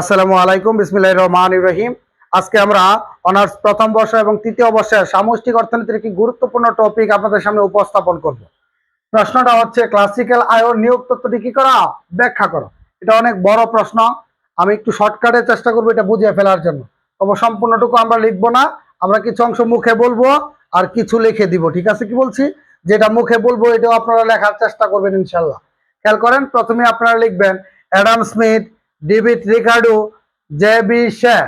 আসসালামু আলাইকুম, বিসমিল্লাহির রহমানির রহিম। আজকে আমরা অনার্স প্রথম বর্ষ এবং তৃতীয় বর্ষের সামষ্টিক অর্থনীতির একটি গুরুত্বপূর্ণ টপিক আপনাদের সামনে উপস্থাপন করব। প্রশ্নটা হচ্ছে ক্লাসিক্যাল আয়ন নিয়োগ তত্ত্বটি কি করা? ব্যাখ্যা করো। এটা অনেক বড় প্রশ্ন। আমি একটু শর্টকাটে চেষ্টা করব এটা বুঝিয়ে ফেলার জন্য। তবে সম্পূর্ণটুকু আমরা লিখব না। আমরা কিছু অংশ মুখে বলব আর কিছু লিখে দিব, ঠিক আছে কি বলছি? যেটা মুখে বলব এটাও আপনারা লেখার চেষ্টা করবেন ইনশাল্লাহ খেয়াল করেন, প্রথমে আপনারা লিখবেন Adam Smith David Ricardo J B Say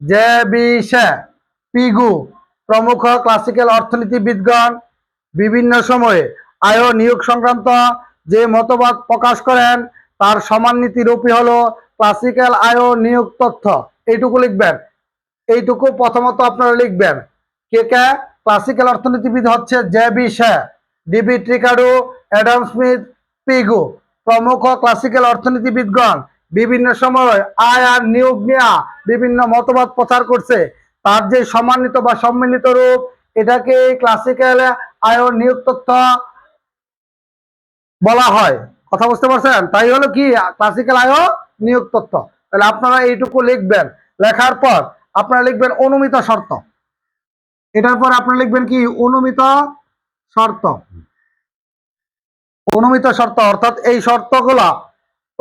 J B Say Pigou প্রমুখ ক্লাসিক্যাল অর্থনীতিবিদগণ, বিভিন্ন সময়ে আয় নিয়োগ সংক্রান্ত যে মতবাদ প্রকাশ করেন, তার সমান্বিতি রূপী হলো ক্লাসিক্যাল আয় নিয়োগ তথ্য। এইটুকু লিখবেন। এইটুকু প্রথমত আপনারা লিখবেন। কে কে? ক্লাসিক্যাল অর্থনীতিবিদ হচ্ছে J B Say David Ricardo Adam Smith Pigou প্রমুখ ক্লাসিক্যাল অর্থনীতিবিদগণ। বিভিন্ন সময় আয় আর নিয়োগ নেওয়া বিভিন্ন মতবাদ প্রচার করছে। তার যে সম্মানিত বা সম্মিলিত রূপ, এটাকে ক্লাসিক্যাল আয় নিয়োগ তথ্য বলা হয়। কথা বুঝতে পারছেন? তাই হলো কি? ক্লাসিক্যাল আয় নিয়োগ তথ্য। তাহলে আপনারা এইটুকু লিখবেন। লেখার পর আপনারা লিখবেন অনুমিত শর্ত। এটার পর আপনারা লিখবেন কি? অনুমিত শর্ত। অনুমিত শর্ত অর্থাৎ এই শর্তগুলা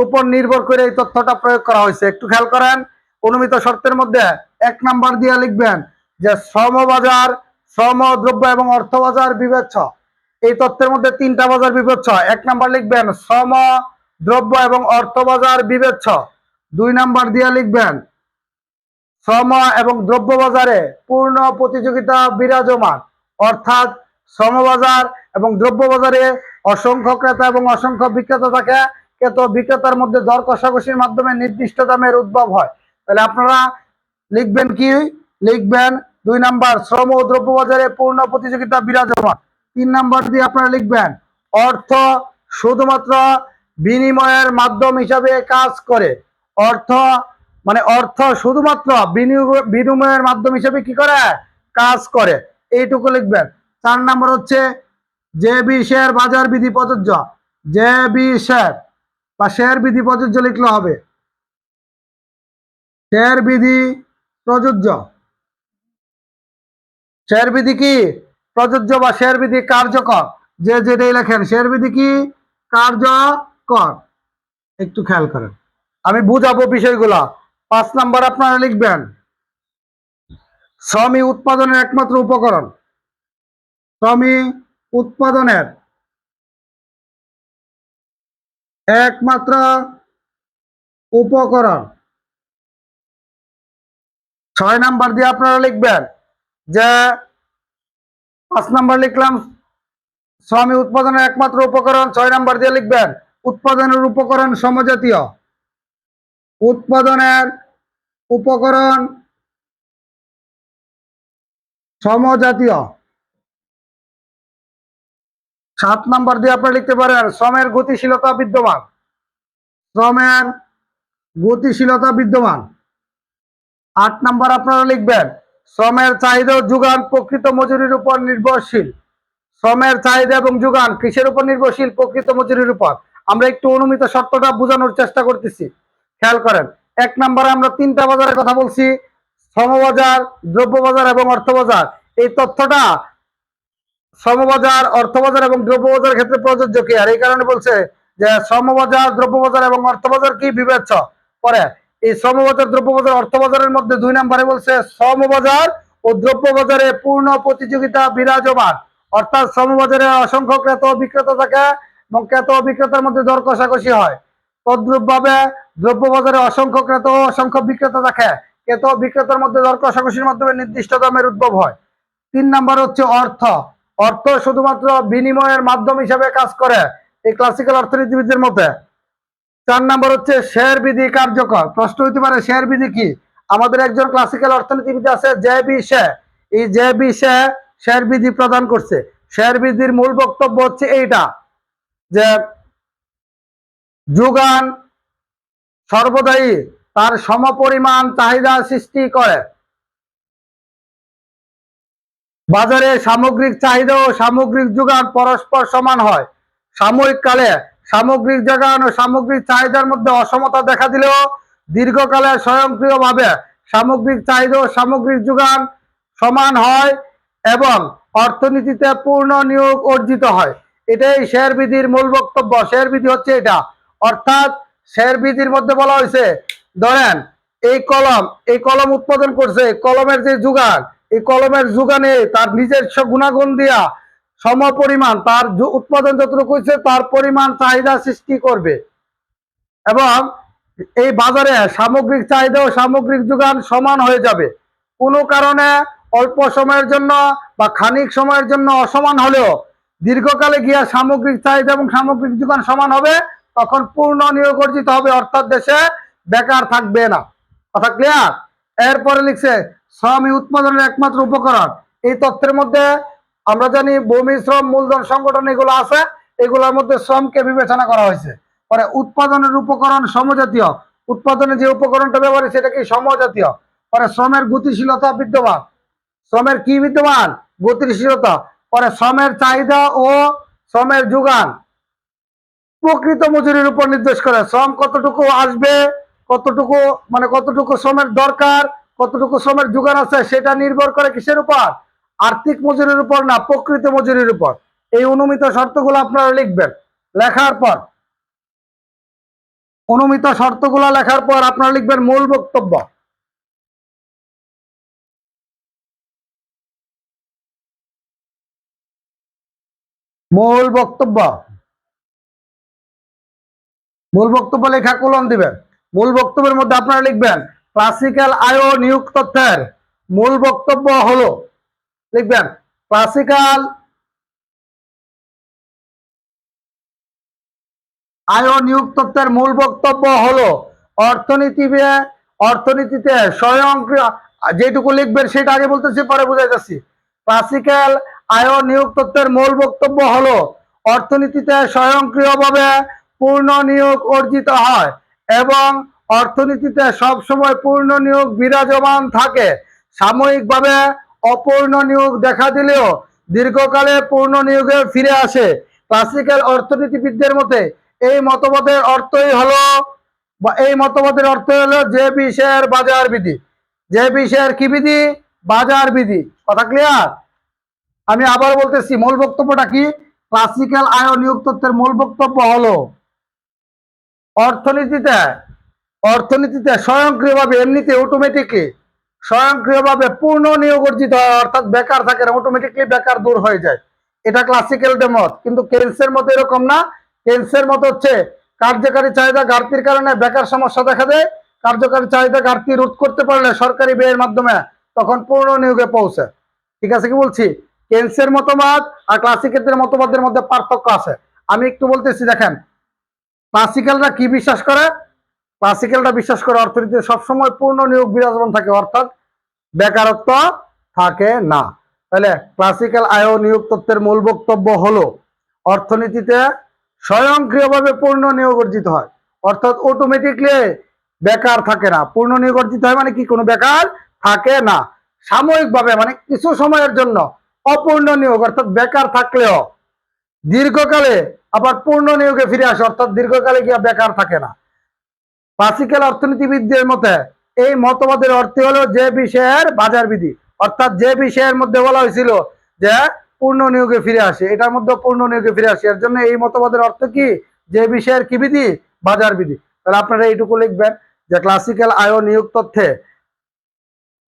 উপর নির্ভর করে এই তথ্যটা প্রয়োগ করা হয়েছে। একটু খেয়াল করেন, অনুমিত শর্তের মধ্যে এক নাম্বার দিয়ে লিখবেন যে শ্রমবাজার শ্রম দ্রব্য এবং অর্থ বাজার বিবেচ্য এই তথ্যের মধ্যে তিনটা বাজার বিবেচ্য এক নাম্বার লিখবেন শ্রম দ্রব্য এবং অর্থ বাজার বিবেচ্য দুই নাম্বার দিয়ে লিখবেন শ্রম এবং দ্রব্য বাজারে পূর্ণ প্রতিযোগিতা বিরাজমান। অর্থাৎ শ্রমবাজার এবং দ্রব্য বাজারে অসংখ্য ক্রেতা এবং অসংখ্য বিক্রেতা থাকে। ক্রেত বিক্রেতার মধ্যে দর কষাকষির মাধ্যমে নির্দিষ্ট দামের উদ্ভব হয়। তাহলে আপনারা লিখবেন কি? লিখবেন দুই নাম্বার, শ্রম ও দ্রব্য বাজারে পূর্ণ প্রতিযোগিতা বিরাজমান। তিন নাম্বার দিয়ে আপনারা লিখবেন, অর্থ শুধুমাত্র বিনিময়ের মাধ্যম হিসাবে কাজ করে। অর্থ মানে অর্থ শুধুমাত্র বিনিময়ের মাধ্যম হিসেবে কি করে? কাজ করে। এইটুকু লিখবেন। চার নাম্বার হচ্ছে যে বি শেয়ার বাজার বিধি প্রযোজ্য। যে বি শেয়ার বা শেয়ার বিধি প্রযোজ্য লিখলে হবে। শেয়ার বিধি প্রযোজ্য। শেয়ার বিধি কি? প্রযোজ্য বা শেয়ার বিধি কার্যকর। যে যেটাই লেখেন শেয়ার বিধি কি? কার্যকর। একটু খেয়াল করেন। আমি বুঝাবো বিষয়গুলা। পাঁচ নাম্বার আপনারা লিখবেন শ্রমিক উৎপাদনের একমাত্র উপকরণ। শ্রমিক উৎপাদনের একমাত্র উপকরণ। ছয় নাম্বার দিয়ে আপনারা লিখবেন যে, পাঁচ নাম্বার লিখলাম, স্বামী উৎপাদনের একমাত্র উপকরণ। ছয় নাম্বার দিয়ে লিখবেন, উৎপাদনের উপকরণ সমজাতীয়। উৎপাদনের উপকরণ সমজাতীয়। সাত নাম্বার দিয়ে আপনি লিখতে পারেন, শ্রমের গতিশীলতা বিদ্যমান। শ্রমের গতিশীলতা বিদ্যমান। আট নাম্বার আপনারা লিখবেন, শ্রমের চাহিদা ও যোগান প্রকৃত মজুরির উপর নির্ভরশীল। শ্রমের চাহিদা এবং যোগান কিসের উপর নির্ভরশীল? প্রকৃত মজুরির উপর। আমরা একটু অনুমিত শর্তটা বোঝানোর চেষ্টা করতেছি। খেয়াল করেন, এক নম্বরে আমরা তিনটা বাজারের কথা বলছি, শ্রমবাজার দ্রব্য বাজার এবং অর্থ বাজার এই তথ্যটা শ্রমবাজার অর্থ বাজার এবং দ্রব্য বাজারের ক্ষেত্রে প্রযোজ্য কি? আর এই কারণে বলছে যে শ্রমবাজার দ্রব্য বাজার এবং অর্থ বাজার কি বিবেচ্য? করে এই শ্রমবাজার দ্রব্য বাজার অর্থ বাজারের মধ্যে দুই নম্বরে বলছে শ্রমবাজার ও দ্রব্য বাজারে পূর্ণ প্রতিযোগিতা বিরাজমান। অর্থাৎ শ্রমবাজারে অসংখ্য ক্রেতা বিক্রেতা থাকে এবং ক্রেতা বিক্রেতার মধ্যে দর কষাকষি হয়। দ্রব্য বাজারে অসংখ্য ক্রেতা ও অসংখ্য বিক্রেতা থাকে। ক্রেতা বিক্রেতার মধ্যে দর কষাকষির মাধ্যমে নির্দিষ্ট দামের উদ্ভব হয়। তিন নাম্বার হচ্ছে অর্থ। অর্থ শুধুমাত্র বিনিময়ের মাধ্যম হিসাবে কাজ করে এই ক্লাসিক্যাল অর্থনীতিবিদদের মতে। চার নাম্বার হচ্ছে শেয়ার বিধি কার্যকর। প্রশ্ন হইতে পারে শেয়ার বিধি কি? আমাদের একজন ক্লাসিক্যাল অর্থনীতিবিদ আছে, জে বি শে এই জে বি শে শেয়ার বিধি প্রদান করছে। শেয়ার বিধির মূল বক্তব্য হচ্ছে এইটা, যে যোগান সর্বদাই তার সমপরিমাণ চাহিদা সৃষ্টি করে। বাজারে সামগ্রিক চাহিদা ও সামগ্রিক যোগান পরস্পর সমান হয়। সাময়িক কালে সামগ্রিক যোগান ও সামগ্রিক চাহিদার মধ্যে অসমতা দেখা দিলেও দীর্ঘকালে স্বয়ংক্রিয়ভাবে সামগ্রিক চাহিদা ও সামগ্রিক যোগান সমান হয় এবং অর্থনীতিতে পূর্ণ নিয়োগ অর্জিত হয়। এটাই শেয়ার বিধির মূল বক্তব্য। শেয়ার বিধি হচ্ছে এটা। অর্থাৎ শেয়ার বিধির মধ্যে বলা হয়েছে, ধরেন এই কলম এই কলম উৎপাদন করছে কলমের যে যোগান এই কলমের যোগানে তার নিজস্ব গুণাগুণ দিয়া সম পরিমাণ তার উৎপাদন যতটুকু তার পরিমাণ চাহিদা সৃষ্টি করবে। এবং এই বাজারে সামগ্রিক চাহিদা ও সামগ্রিক যোগান সমান হয়ে যাবে। কোনো কারণে অল্প সময়ের জন্য বা খানিক সময়ের জন্য অসমান হলেও দীর্ঘকালে গিয়া সামগ্রিক চাহিদা এবং সামগ্রিক যোগান সমান হবে, তখন পূর্ণ নিয়োগ অর্জিত হবে, অর্থাৎ দেশে বেকার থাকবে না। কথা ক্লিয়ার এরপরে লিখছে শ্রম ই উৎপাদনের একমাত্র উপকরণ। এই তথ্যের মধ্যে আমরা জানি ভূমি, শ্রম, মূলধন, সংগঠন এগুলো আছে। এগুলোর মধ্যে শ্রমকে বিবেচনা করা হয়েছে। পরে উৎপাদনের উপকরণ সমজাতীয়। উৎপাদনে যে উপকরণটা ব্যবহার সেটা কি সমজাতীয়? পরে শ্রমের গতিশীলতা বিদ্যমান। শ্রমের কি বিদ্যমান? গতিশীলতা। পরে শ্রমের চাহিদা ও শ্রমের যোগান। প্রকৃত মজুরির উপর নির্দেশ করে। শ্রম কতটুকু আসবে, কতটুকু মানে কতটুকু শ্রমের দরকার কতটুকু শ্রমের যোগান আছে সেটা নির্ভর করে কিসের উপর? আর্থিক মজুরির উপর না প্রকৃত মজুরির উপর? এই অনুমিত শর্তগুলো আপনারা লিখবেন। লেখার পর, অনুমিত শর্তগুলো লেখার পর আপনারা লিখবেন মূল বক্তব্য। মূল বক্তব্য। মূল বক্তব্য লেখা কলম দিবেন। মূল বক্তব্যের মধ্যে আপনারা লিখবেন ক্লাসিক্যাল আয়ো নিয়োগ তথ্যের মূল বক্তব্য হলো, লিখবেন, ক্লাসিক্যাল আয়ো নিয়োগ তত্ত্বের মূল বক্তব্য হলো অর্থনীতিতে অর্থনীতিতে স্বয়ংক্রিয় যেটুকু লিখবেন সেটা আগে বলতেছি, পরে বুঝাইতেছি। ক্লাসিক্যাল আয়ো নিয়োগ তত্ত্বের মূল বক্তব্য হলো, অর্থনীতিতে স্বয়ংক্রিয়ভাবে পূর্ণ নিয়োগ অর্জিত হয় এবং অর্থনীতিতে সবসময় পূর্ণ নিয়োগ বিরাজমান থাকে। সাময়িকভাবে অপূর্ণ নিয়োগ দেখা দিলেও দীর্ঘকালে পূর্ণ নিয়োগে ফিরে আসে। ক্লাসিক্যাল অর্থনীতিবিদদের মতে, এই মতবাদের অর্থই হলো বা এই মতবাদের অর্থ হলো যে বিষয়ের বাজার বিধি। যে বিষয়ের কি বিধি? বাজার বিধি। কথা ক্লিয়ার আমি আবার বলতেছি, মূল বক্তব্যটা কি? ক্লাসিক্যাল আয় নিয়োগ তত্ত্বের মূল বক্তব্য হলো, অর্থনীতিতে অর্থনীতিতে স্বয়ংক্রিয়ভাবে এমনিতে অটোমেটিকলি স্বয়ংক্রিয়ভাবে পূর্ণ নিয়োগ অর্জিত হয়, অর্থাৎ বেকার থাকে না অটোমেটিকলি বেকার দূর হয়ে যায়। এটা ক্লাসিক্যাল মত, কিন্তু কেন্সের মতো এরকম না। কেন্সের মতো হচ্ছে কার্যকারী চাহিদা ঘাটতির কারণে বেকার সমস্যা দেখা দেয়। কার্যকারী চাহিদা ঘাটতি রোধ করতে পারলে সরকারি ব্যয়ের মাধ্যমে তখন পূর্ণ নিয়োগে পৌঁছে। ঠিক আছে কি বলছি? কেন্সের মতবাদ আর ক্লাসিক্যালদের মতবাদের মধ্যে পার্থক্য আছে। আমি একটু বলতেছি, দেখেন ক্লাসিক্যালরা কি বিশ্বাস করে? ক্লাসিক্যালরা বিশ্বাস করে অর্থনীতিতে সবসময় পূর্ণ নিয়োগ বিরাজমান থাকে, অর্থাৎ বেকারত্ব থাকে না। তাহলে ক্লাসিক্যাল আয় নিয়োগ তত্ত্বের মূল বক্তব্য হলো, অর্থনীতিতে স্বয়ংক্রিয়ভাবে পূর্ণ নিয়োগ অর্জিত হয়, অর্থাৎ অটোমেটিকলি বেকার থাকে না। পূর্ণ নিয়োগ অর্জিত হয় মানে কি? কোনো বেকার থাকে না। সাময়িকভাবে মানে কিছু সময়ের জন্য অপূর্ণ নিয়োগ, অর্থাৎ বেকার থাকলেও দীর্ঘকালে আবার পূর্ণ নিয়োগে ফিরে আসে, অর্থাৎ দীর্ঘকালে গিয়ে বেকার থাকে না। ক্লাসিক্যাল অর্থনীতিবিদদের মতে, এই মতবাদের অর্থ হলো যে বিষয়ের বাজার বিধি অর্থাৎ যে বিষয়ের মধ্যে বলা হয়েছিল যে পূর্ণ নিয়োগে ফিরে আসে, এটার মধ্যে পূর্ণ নিয়োগে ফিরে আসে। এর জন্য এই মতবাদের অর্থ কি? যে বিষয়ের কি বিধি? বাজার বিধি তাহলে আপনারা এইটুকু লিখবেন যে ক্লাসিক্যাল আয় নিয়োগ তথ্যে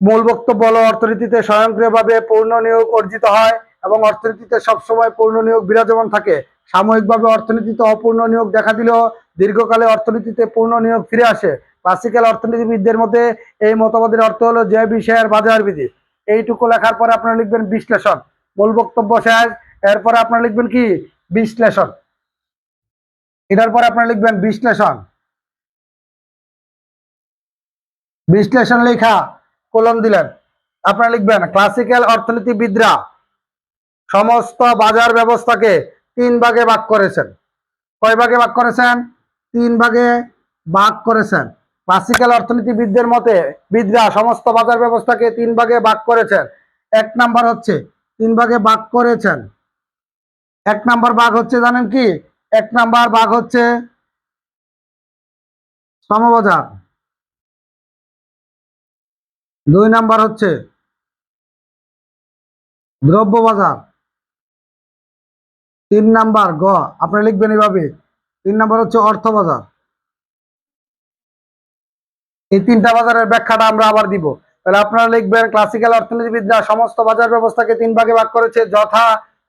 মূল বক্তব্য হলো, অর্থনীতিতে স্বয়ংক্রিয়ভাবে পূর্ণ নিয়োগ অর্জিত হয় এবং অর্থনীতিতে সবসময় পূর্ণ নিয়োগ বিরাজমান থাকে। সাময়িকভাবে অর্থনীতিতে অপূর্ণ নিয়োগ দেখা দিলেও দীর্ঘকালে অর্থনীতিতে পূর্ণ নিয়োগ ফিরে আসে। ক্লাসিক্যাল অর্থনীতিবিদদের মধ্যে এই মতবাদের অর্থ হলো যে বিষয়ের বাজার বিধি এইটুকু লেখার পরে আপনারা লিখবেন বিশ্লেষণ। মূল বক্তব্য শেষ। এরপরে আপনারা লিখবেন কি? বিশ্লেষণ। এটার পরে আপনারা লিখবেন বিশ্লেষণ। বিশ্লেষণ লেখা, কলম দিলেন। আপনারা লিখবেন, ক্লাসিক্যাল অর্থনীতিবিদরা সমস্ত বাজার ব্যবস্থাকে তিন ভাগে ভাগ করেছেন। কয় ভাগে ভাগ করেছেন? তিন ভাগে ভাগ করেছেন। ক্লাসিক্যাল অর্থনীতিবিদদের মতে বিদরা সমস্ত বাজার ব্যবস্থাকে তিন ভাগে ভাগ করেছেন। এক নাম্বার হচ্ছে, তিন ভাগে ভাগ করেছেন। এক নাম্বার ভাগ হচ্ছে জানেন কি? এক নাম্বার ভাগ হচ্ছে সমবাজার। দুই নাম্বার হচ্ছে দ্রব্য বাজার তিন নাম্বার গ আপনি লিখবেন এইভাবে তিন নম্বর হচ্ছে অর্থ বাজার। এই তিনটা বাজারের ব্যাখ্যাটা আমরা আবার দিব। তাহলে আপনারা লিখবেন ক্লাসিক্যাল অর্থনীতিবিদরা সমস্ত বাজার ব্যবস্থাকে তিন ভাগে ভাগ করেছে, যথা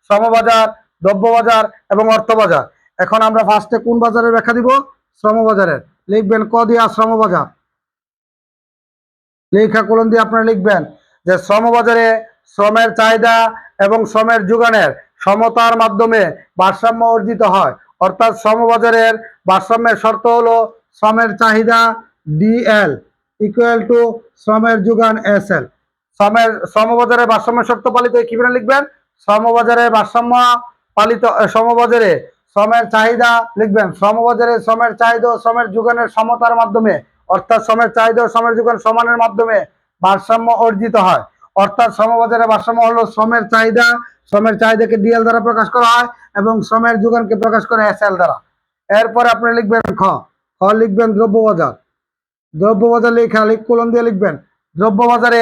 শ্রমবাজার দ্রব্য বাজার এবং অর্থ বাজার এখন আমরা ফার্স্টে কোন বাজারের ব্যাখ্যা দিব? শ্রম বাজারের লিখবেন ক দিয়া শ্রম বাজার লেখা কলম দিয়ে আপনারা লিখবেন যে শ্রম বাজারে শ্রমের চাহিদা এবং শ্রমের যোগানের সমতার মাধ্যমে ভারসাম্য অর্জিত হয়। অর্থাৎ শ্রমবাজারের ভারসাম্যের শর্ত হলো শ্রমের চাহিদা ডিএল ইকুয়াল টু শ্রমের যোগান এস এল শ্রমের শ্রমবাজারে ভারসাম্য শর্ত পালিত কীভাবে লিখবেন? শ্রমবাজারে ভারসাম্য পালিত শ্রমবাজারে শ্রমের চাহিদা লিখবেন। শ্রমবাজারে শ্রমের চাহিদা শ্রমের যোগানের সমতার মাধ্যমে, অর্থাৎ শ্রমের চাহিদা শ্রমের যোগান সমানের মাধ্যমে ভারসাম্য অর্জিত হয়। অর্থাৎ শ্রমবাজারে ভারসাম্য হলো শ্রমের চাহিদা, শ্রমের চাহিদাকে ডিএল দ্বারা প্রকাশ করা হয়। এবং শ্রমের যোগানকে প্রকাশ করে এস এল দ্বারা। এরপরে আপনি লিখবেন খ। খ লিখবেন দ্রব্য বাজার দ্রব্য বাজার লেখা, লিখ, কলম দিয়ে লিখবেন। দ্রব্য বাজারে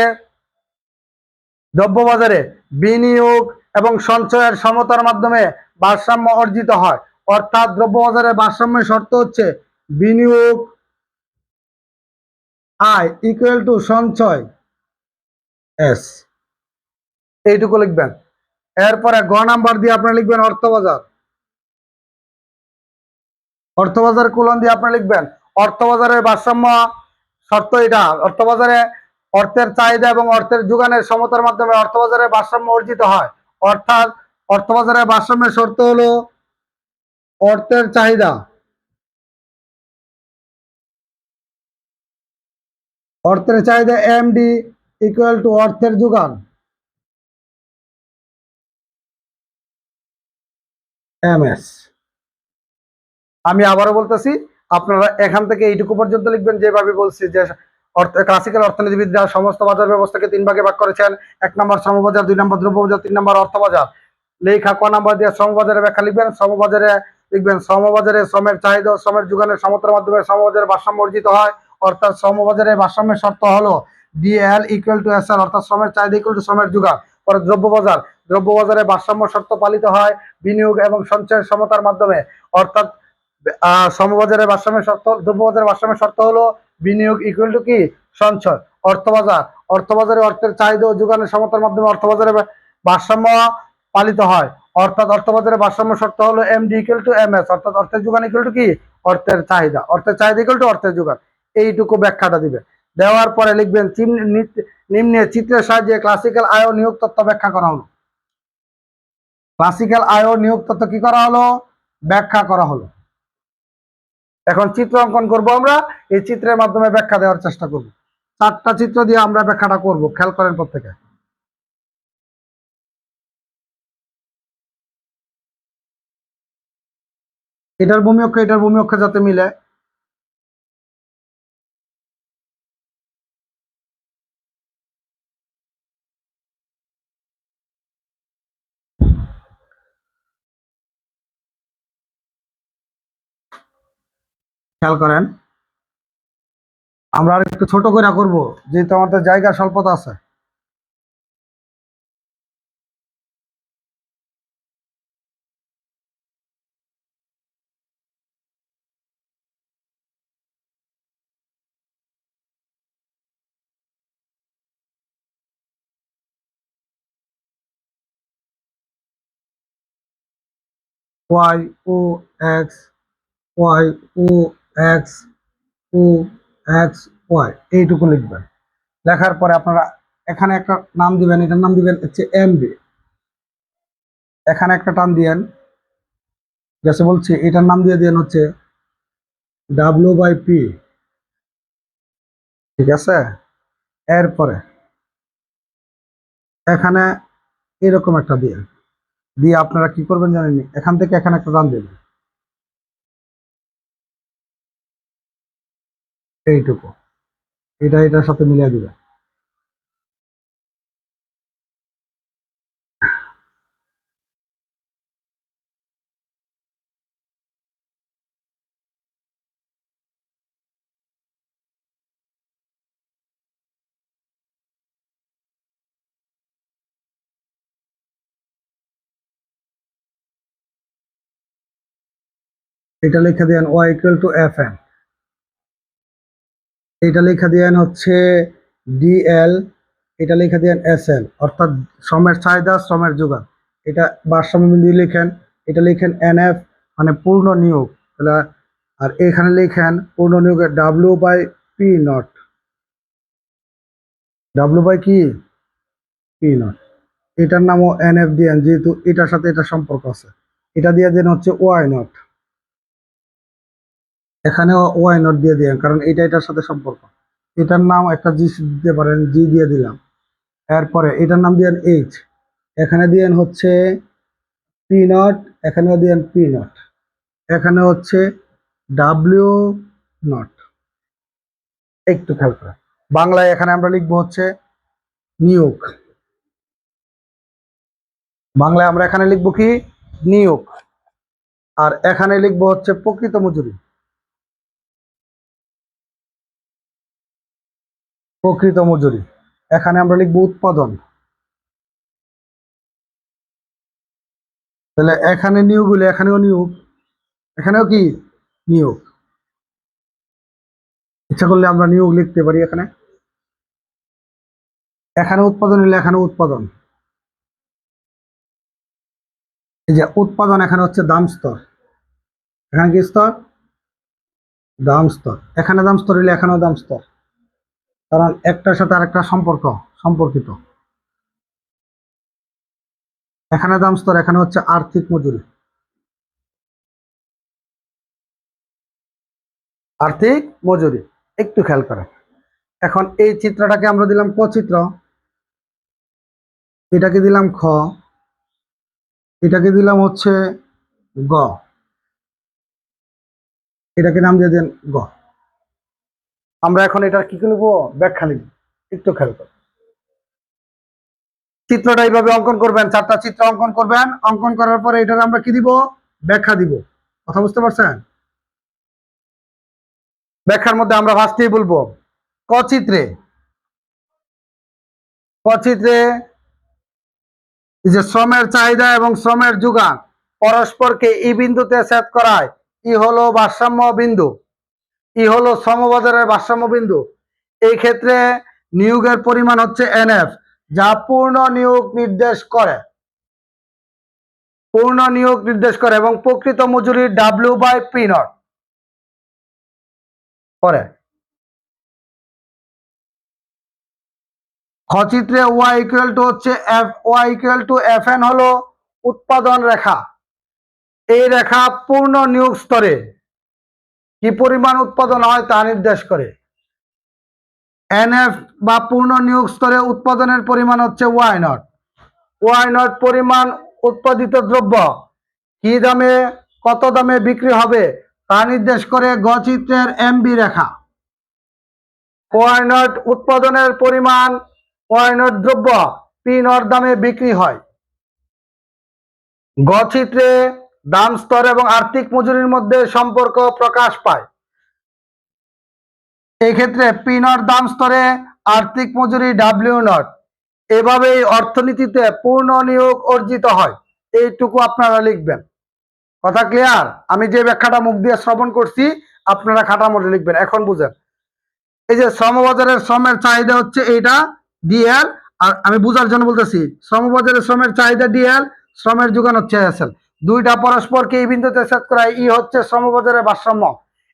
দ্রব্য বাজারে বিনিয়োগ এবং সঞ্চয়ের সমতার মাধ্যমে ভারসাম্য অর্জিত হয়। অর্থাৎ দ্রব্য বাজারে ভারসাম্যের শর্ত হচ্ছে বিনিয়োগ, আয় ইকুয়াল টু সঞ্চয়, এস। এইটুকু লিখবেন। এরপরে গ নাম্বার দিয়ে আপনি লিখবেন অর্থবাজার। অর্থবাজার কুলন দিয়ে আপনি লিখবেন, অর্থবাজারের ভারসাম্য শর্ত এটা, অর্থবাজারে অর্থের চাহিদা এবং অর্থের যোগানের সমতার মাধ্যমে অর্থবাজারে ভারসাম্য অর্জিত হয়। অর্থাৎ অর্থবাজারের ভারসাম্যের শর্ত হলো অর্থের চাহিদা। অর্থের চাহিদা এমডি ইকুয়াল টু অর্থের যোগান। এমএস আমি আবারও বলতেছি, আপনারা এখান থেকে এইটুকু পর্যন্ত লিখবেন, যেভাবে বলছি যে ক্লাসিক্যাল অর্থনীতিবিদরা সমস্ত বাজার ব্যবস্থাকে তিন ভাগে ভাগ করেছেন। এক নম্বর শ্রমবাজার, দুই নম্বর দ্রব্য বাজার তিন নম্বর অর্থবাজার। লেখা ক নাম্বার দিয়ে শ্রমবাজারের ব্যাখ্যা লিখবেন, শ্রমবাজারে লিখবেন, শ্রমবাজারে শ্রমের চাহিদা শ্রমের যোগানের সমতার মাধ্যমে শ্রমবাজারে ভারসাম্য অর্জিত হয়। অর্থাৎ শ্রমবাজারে ভারসাম্যের শর্ত হলো ডিএল ইকুয়াল টু এস অর্থাৎ শ্রমের চাহিদা ইকুয়াল টু শ্রমের যোগান। পরে দ্রব্য বাজার দ্রব্য বাজারে ভারসাম্য শর্ত পালিত হয় বিনিয়োগ এবং সঞ্চয়ের সমতার মাধ্যমে। অর্থাৎ আহ, শ্রমবাজারে ভারসাম্যের শর্ত দ্রব্যবাজারের ভারসাম্যের শর্ত হলো বিনিয়োগ ইকুয়াল টু কি? সঞ্চয়। অর্থবাজার। অর্থবাজারে অর্থের চাহিদা ও যোগানের সমতার মাধ্যমে অর্থবাজারে ভারসাম্য পালিত হয়। অর্থাৎ অর্থবাজারে ভারসাম্য শর্ত হলো M D equal to M S অর্থাৎ অর্থের যোগান ইকুয়াল টু কি? অর্থের চাহিদা। অর্থের চাহিদা ইকুয়াল টু অর্থের যোগান। এইটুকু ব্যাখ্যাটা দিবে। দেওয়ার পরে লিখবেন নিম্নে চিত্রের সাহায্যে ক্লাসিক্যাল আয় নিয়োগ তত্ত্ব ব্যাখ্যা করা হলো। ক্লাসিক্যাল আয় নিয়োগ তত্ত্ব কি করা হলো? ব্যাখ্যা করা হলো। এখন চিত্র অঙ্কন করব আমরা, এই চিত্রের মাধ্যমে ব্যাখ্যা দেওয়ার চেষ্টা করব। চারটা চিত্র দিয়ে আমরা ব্যাখ্যাটা করব, খেয়াল করেন প্রত্যেকে। এটার ভূমি অক্ষ এটার ভূমি অক্ষ যাতে মিলে। খেয়াল করেন। আমরা আর একটু ছোট করে করব, যেহেতু আমাদের জায়গা স্বল্পতা আছে। Y O X Y O X O X Y এইটুকু লিখবেন। লেখার পরে আপনারা এখানে একটা নাম দিবেন, এটার নাম দিবেন হচ্ছে এম বি এখানে একটা টান দিয়েন। গেছে বলছি, এটার নাম দিয়ে দেন হচ্ছে ডাব্লিউ বাই পি ঠিক আছে? এরপরে এখানে এরকম একটা দিয়ে দিয়ে আপনারা কি করবেন জানেন এখান থেকে এখানে একটা টান দেবেন। Eh, itu kok. Kita kita satu miliar juga. Kita lihat dia yang Y equal to FM. এটা লেখা দেন হচ্ছে ডিএল এটা লেখা দেন এস এল অর্থাৎ শ্রমের চাহিদা, শ্রমের যোগান। এটা ভারসাম্য বিন্দু লিখেন, এটা লিখেন এন এফ মানে পূর্ণ নিয়োগ। তাহলে, আর এখানে লিখেন পূর্ণ নিয়োগের W by P not W by কি? পি নট এটার নামও এন এফ দিয়েন যেহেতু এটার সাথে এটা সম্পর্ক আছে। এটা দিয়ে দেন হচ্ছে ওয়াই নট এখানেও ওয়াই নট দিয়ে দিলেন কারণ এটা এটার সাথে সম্পর্ক। এটার নাম একটা জি দিতে পারেন, জি দিয়ে দিলাম। এরপরে এটার নাম দিয়েন এইচ এখানে দিয়েন হচ্ছে পি নট এখানেও দিয়েন পি নট এখানে হচ্ছে ডাব্লিউ নট একটু খেয়াল করে বাংলায় এখানে আমরা লিখব হচ্ছে নিয়োগ। বাংলায় আমরা এখানে লিখব কি? নিয়োগ। আর এখানে লিখব হচ্ছে প্রকৃত মজুরি। প্রকৃত মজুরি। এখানে আমরা লিখব উৎপাদন। তাহলে এখানে নিয়োগ হলে এখানেও নিয়োগ, এখানেও কি? নিয়োগ। ইচ্ছা করলে আমরা নিয়োগ লিখতে পারি এখানে। এখানে উৎপাদন হলে এখানে উৎপাদন। এই যে উৎপাদন এখানে হচ্ছে দাম স্তর। এখানে কি স্তর? দাম স্তর। এখানে দাম স্তর হলে এখানেও দাম স্তর। কারণ একটার সাথে আরেকটা সম্পর্ক, সম্পর্কিত। এখানে দাম স্তর, এখানে হচ্ছে আর্থিক মজুরি। আর্থিক মজুরি, একটু খেয়াল করেন। এখন এই চিত্রটাকে আমরা দিলাম ক চিত্র। এটাকে দিলাম খ। এটাকে দিলাম হচ্ছে গ। এটাকে নাম দিয়ে দেন গ। আমরা এখন এটা কি লিখব ব্যাখ্যা লিখব একটু খেয়াল চিত্রটা এইভাবে অঙ্কন করবেন, চারটা চিত্র অঙ্কন করবেন। অঙ্কন করার পরে এটার আমরা কি দিব? ব্যাখ্যা দিব। কথা বুঝতে পারছেন? ব্যাখ্যার মধ্যে আমরা ফার্স্টেই বলব, ক চিত্রে? ক চিত্রে? যে শ্রমের চাহিদা এবং শ্রমের যোগান পরস্পরকে ই বিন্দুতে সেট করায়, ই হলো ভারসাম্য বিন্দু। ই হলো শ্রমবাজারের ভারসাম্য বিন্দু। এই ক্ষেত্রে নিয়োগের পরিমাণ হচ্ছে এনএফ, যা পূর্ণ নিয়োগ নির্দেশ করে। পূর্ণ নিয়োগ নির্দেশ করে এবং প্রকৃত মজুরি ডাব্লিউ বাই পি নট করে। খচিত্রে ওয়াই ইকুয়াল টু হচ্ছে F Y equal to F N হলো উৎপাদন রেখা। এই রেখা পূর্ণ নিয়োগ স্তরে কি পরিমাণ উৎপাদন হয় তা নির্দেশ করে। এনএফ বা পূর্ণ নিয়োগ স্তরে উৎপাদনের পরিমাণ হচ্ছে ওয়াই নট। ওয়াই নট পরিমাণ উৎপাদিত দ্রব্য কি দামে, কত দামে বিক্রি হবে তা নির্দেশ করে গচিত্রের চিত্রের এমবি রেখা। ওয়াই নট উৎপাদনের পরিমাণ, ওয়াই নট দ্রব্য পি নট দামে বিক্রি হয়। গ চিত্রে দাম স্তর এবং আর্থিক মজুরির মধ্যে সম্পর্ক প্রকাশ পায়। এই ক্ষেত্রে পি নট দাম স্তরে আর্থিক মজুরি ডাব্লিউ নট এভাবেই অর্থনীতিতে পূর্ণ নিয়োগ অর্জিত হয়। এইটুকু আপনারা লিখবেন। কথা ক্লিয়ার আমি যে ব্যাখ্যাটা মুখ দিয়ে শ্রবণ করছি, আপনারা খাটা মধ্যে লিখবেন। এখন বুঝেন। এই যে শ্রমবাজারের শ্রমের চাহিদা হচ্ছে এইটা ডিএল আর আমি বুঝার জন্য বলতেছি শ্রমবাজারের শ্রমের চাহিদা ডিএল শ্রমের যোগান হচ্ছে এসএল দুইটা পরস্পরকে এই বিন্দুতে সেট করা ই হচ্ছে শ্রমবাজারের ভারসাম্য।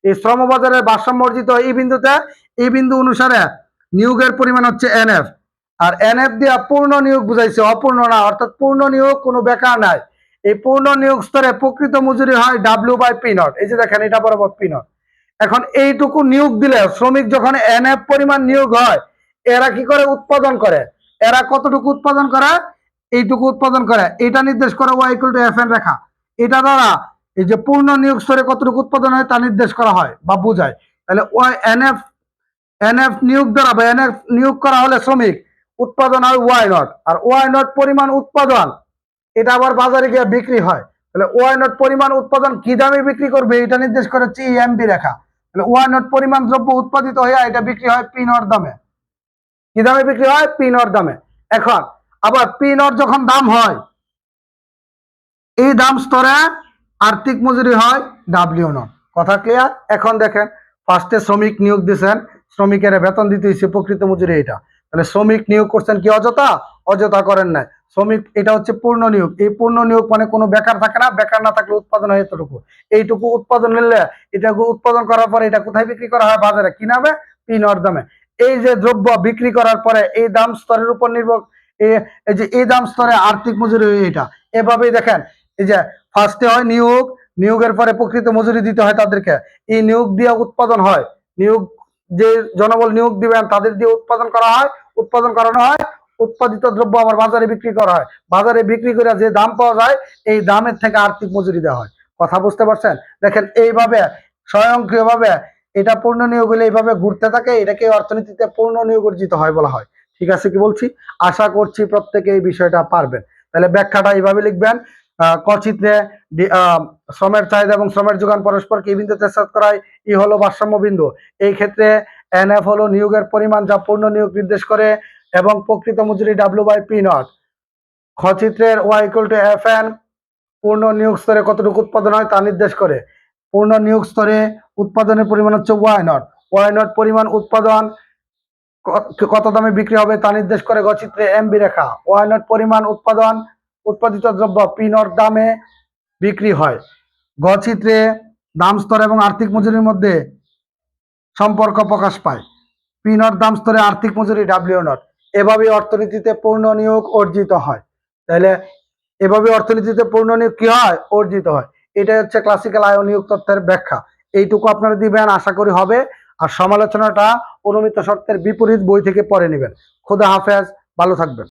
এই শ্রমবাজারের ভারসাম্য অর্জিত এই বিন্দুতে, এই বিন্দু অনুসারে নিয়োগের পরিমাণ হচ্ছে এনএফ। আর এনএফ দিয়া পূর্ণ নিয়োগ বুঝাইছে, অপূর্ণ না, অর্থাৎ পূর্ণ নিয়োগ কোনো বেকার নাই। এই পূর্ণ নিয়োগ স্তরে প্রকৃত মজুরি হয় ডাব্লিউ বাই পি নট এই যে দেখেন, এটা বরাবর পি নট এখন এইটুকু নিয়োগ দিলে, শ্রমিক যখন এনএফ পরিমাণ নিয়োগ হয়, এরা কি করে? উৎপাদন করে। এরা কতটুকু উৎপাদন করে এইটুকু উৎপাদন করে। এটা নির্দেশ করে Y equal to F N রেখা। এটা দ্বারা এই যে পূর্ণ নিয়োগ স্তরে কতটুকু উৎপাদন হয় তা নির্দেশ করা হয় বা বোঝায়। তাহলে Y N F N F নিয়োগ দ্বারা বা এনএফ নিয়োগ করা হলে শ্রমিক উৎপাদন হয় ওয়াই নট আর ওয়াই নট পরিমাণ উৎপাদন, এটা আবার বাজারে গিয়ে বিক্রি হয়। তাহলে ওয়াই নট পরিমাণ উৎপাদন কি দামে বিক্রি করবে এটা নির্দেশ করে হচ্ছে এমবি রেখা। তাহলে ওয়াই নট পরিমাণ দ্রব্য উৎপাদিত হয়ে এটা বিক্রি হয় পি নট দামে। কি দামে বিক্রি হয়? পি নট দামে। এখন আবার পি নট যখন দাম হয়, এই দাম স্তরে আর্থিক মজুরি হয় ডাব্লিউ নট কথা ক্লিয়ার এখন দেখেন ফার্স্টে শ্রমিক নিয়োগ দিয়েছেন, শ্রমিকের বেতন দিতে হয়েছে, প্রকৃত মজুরি এটা। তাহলে শ্রমিক নিয়োগ করছেন কি অযথা? অযথা করেন নাই। শ্রমিক, এটা হচ্ছে পূর্ণ নিয়োগ। এই পূর্ণ নিয়োগ মানে কোনো বেকার থাকে না, বেকার না থাকলে উৎপাদন হয় এতটুকু। এইটুকু উৎপাদন নিলে, এটাকে উৎপাদন করার পরে এটা কোথায় বিক্রি করা হয়? বাজারে। কি নামে? পিনর দামে। এই যে দ্রব্য বিক্রি করার পরে এই দাম স্তরের উপর নির্ভর এই যে এই দাম স্তরে আর্থিক মজুরি এটা। এভাবেই দেখেন, এই যে ফার্স্টে হয় নিয়োগ, নিয়োগের পরে প্রকৃত মজুরি দিতে হয় তাদেরকে। এই নিয়োগ দিয়ে উৎপাদন হয়। নিয়োগ, যে জনবল নিয়োগ দিবেন, তাদের দিয়ে উৎপাদন করা হয়, উৎপাদন করানো হয়, উৎপাদিত দ্রব্য আবার বাজারে বিক্রি করা হয়। বাজারে বিক্রি করে যে দাম পাওয়া যায়, এই দামের থেকে আর্থিক মজুরি দেওয়া হয়। কথা বুঝতে পারছেন? দেখেন, এইভাবে স্বয়ংক্রিয়ভাবে এটা পূর্ণ নিয়োগ হলে এইভাবে ঘুরতে থাকে, এটাকে অর্থনীতিতে পূর্ণ নিয়োগ অর্জিত হয় বলা হয়। ঠিক আছে কি বলছি? আশা করছি প্রত্যেকে এই বিষয়টা পারবেন। তাহলে ব্যাখ্যাটা এইভাবে লিখবেন আহ, ক চিত্রে ডি- আহ, শ্রমের চাহিদা এবং শ্রমের যোগান পরস্পরকে বিন্দুতে সাত করায় ই হলো ভারসাম্য বিন্দু। এই ক্ষেত্রে এনএফ হলো নিয়োগের পরিমাণ যা পূর্ণ নিয়োগ নির্দেশ করে এবং প্রকৃত মজুরি ডাব্লিউ বাই পি নট। খ চিত্রের Y equal to F N পূর্ণ নিয়োগ স্তরে কতটুকু উৎপাদন হয় তা নির্দেশ করে। পূর্ণ নিয়োগ স্তরে উৎপাদনের পরিমাণ হচ্ছে ওয়াই নট। ওয়াই নট পরিমাণ উৎপাদন কত দামে বিক্রি হবে তা নির্দেশ করে গচিত্রে এমবি রেখা। ওয়াই নট পরিমাণ উৎপাদন, উৎপাদিত দ্রব্য পি নট দামে বিক্রি হয়। গচিত্রে দাম স্তর এবং আর্থিক মজুরির মধ্যে সম্পর্ক প্রকাশ পায়। পি নট দাম স্তরে আর্থিক মজুরি, ডাব্লিউ নট। এভাবে অর্থনীতিতে পূর্ণ নিয়োগ অর্জিত হয়। তাহলে এভাবে অর্থনীতিতে পূর্ণ নিয়োগ কি হয়? অর্জিত হয়। এটা হচ্ছে ক্লাসিক্যাল আয় নিয়োগ তত্ত্বের ব্যাখ্যা। এইটুকু আপনারা দিবেন, আশা করি হবে। আর সমালোচনাটা অনুমিত শর্তের বিপরীত বই থেকে পড়ে নেবেন। খুদা হাফেজ ভালো থাকবেন।